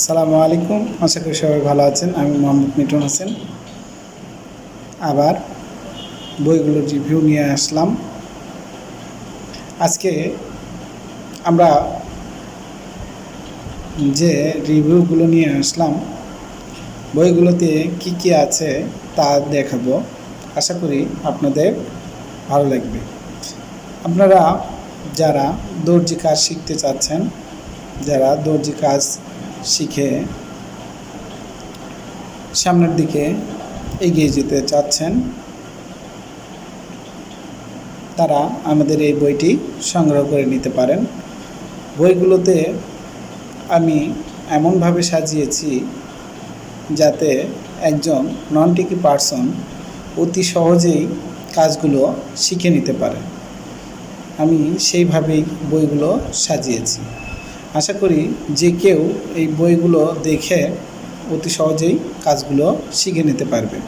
আসসালামু আলাইকুম। আশা করি সবাই ভালো আছেন। আমি মোহাম্মদ মিটন হোসেন। আবার বইগুলোর রিভিউ নিয়ে আসলাম। আজকে আমরা যে রিভিউগুলো নিয়ে আসলাম, বইগুলোতে কি কি আছে তা দেখাবো। আশা করি আপনাদের ভালো লাগবে। আপনারা যারা দর্জি কাজ শিখতে চাচ্ছেন, যারা দর্জি কাজ শিখে সামনের দিকে এগিয়ে যেতে চাচ্ছেন, তারা আমাদের এই বইটি সংগ্রহ করে নিতে পারেন। বইগুলোতে আমি এমনভাবে সাজিয়েছি যাতে একজন নন টিকি পার্সন অতি সহজেই কাজগুলো শিখে নিতে পারে। আমি সেইভাবেই বইগুলো সাজিয়েছি। আশা করি যে কেউ এই বইগুলো দেখে অতি সহজেই কাজগুলো শিখে নিতে পারবে।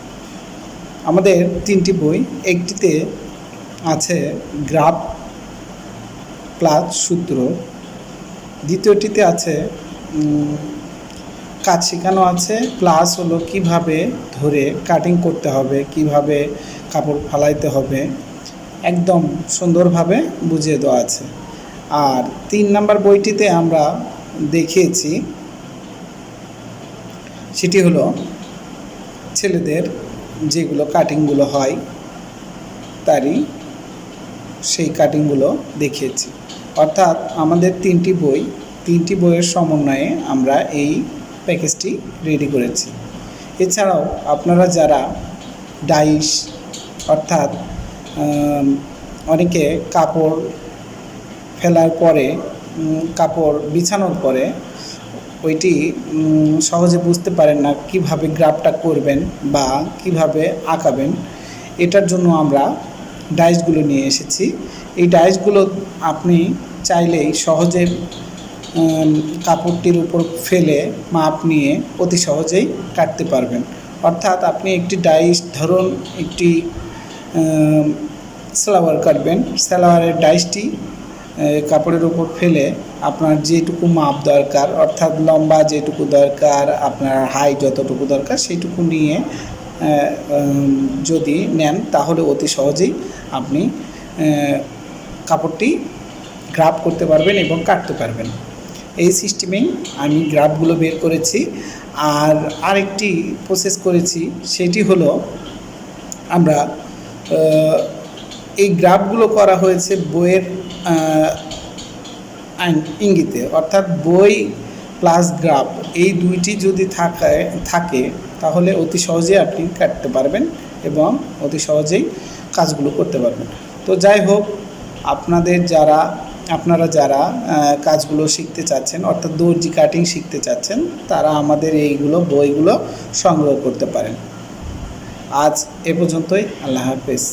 আমাদের তিনটি বই, একটিতে আছে গ্রাফ প্লাস সূত্র, দ্বিতীয়টিতে আছে কাজ শেখানো আছে, প্লাস হলো কীভাবে ধরে কাটিং করতে হবে, কীভাবে কাপড় ফালাইতে হবে, একদম সুন্দরভাবে বুঝিয়ে দেওয়া আছে। আর তিন নাম্বার বইটিতে আমরা দেখিয়েছি, সেটি হলো ছেলেদের যেগুলো কাটিংগুলো হয়, তারই সেই কাটিংগুলো দেখিয়েছি। অর্থাৎ আমাদের তিনটি বই, তিনটি বইয়ের সমন্বয়ে আমরা এই প্যাকেজটি রেডি করেছি। এছাড়াও আপনারা যারা ডাইস, অর্থাৎ অনেকে কাপড় ফেলার পরে কাপড় বিছানোর পরে, ওইটি সহজে বুঝতে পারেন না কীভাবে গ্রাফটা করবেন বা কীভাবে আঁকাবেন। এটার জন্য আমরা ডাইসগুলো নিয়ে এসেছি। এই ডাইসগুলো আপনি চাইলেই সহজে কাপড়টির উপর ফেলে মাপ নিয়ে অতি সহজেই কাটতে পারবেন। অর্থাৎ আপনি একটি ডাইস, ধরুন একটি সালোয়ার কাটবেন। সালোয়ারের ডাইসটি কাপড়ের উপর ফেলে আপনার যেটুকু মাপ দরকার, অর্থাৎ লম্বা যেটুকু দরকার, আপনার হাই যতটুকু দরকার, সেইটুকু নিয়ে যদি নেন, তাহলে অতি সহজেই আপনি কাপড়টি গ্রাফ করতে পারবেন এবং কাটতে পারবেন। এই সিস্টেমেই আমি গ্রাফগুলো বের করেছি। আর আরেকটি প্রসেস করেছি, সেটি হলো আমরা এই গ্রাফগুলো করা হয়েছে বইয়ের ইঙ্গিতে, অর্থাৎ বই প্লাস গ্রাফ এই দুইটি যদি থাকে থাকে, তাহলে অতি সহজেই আপনি কাটতে পারবেন এবং অতি সহজেই কাজগুলো করতে পারবেন। তো যাই হোক, আপনাদের যারা, আপনারা যারা কাজগুলো শিখতে চাচ্ছেন, অর্থাৎ দর্জি কাটিং শিখতে চাচ্ছেন, তারা আমাদের এইগুলো বইগুলো সংগ্রহ করতে পারেন। আজ এ পর্যন্তই, আল্লাহ হাফেজ।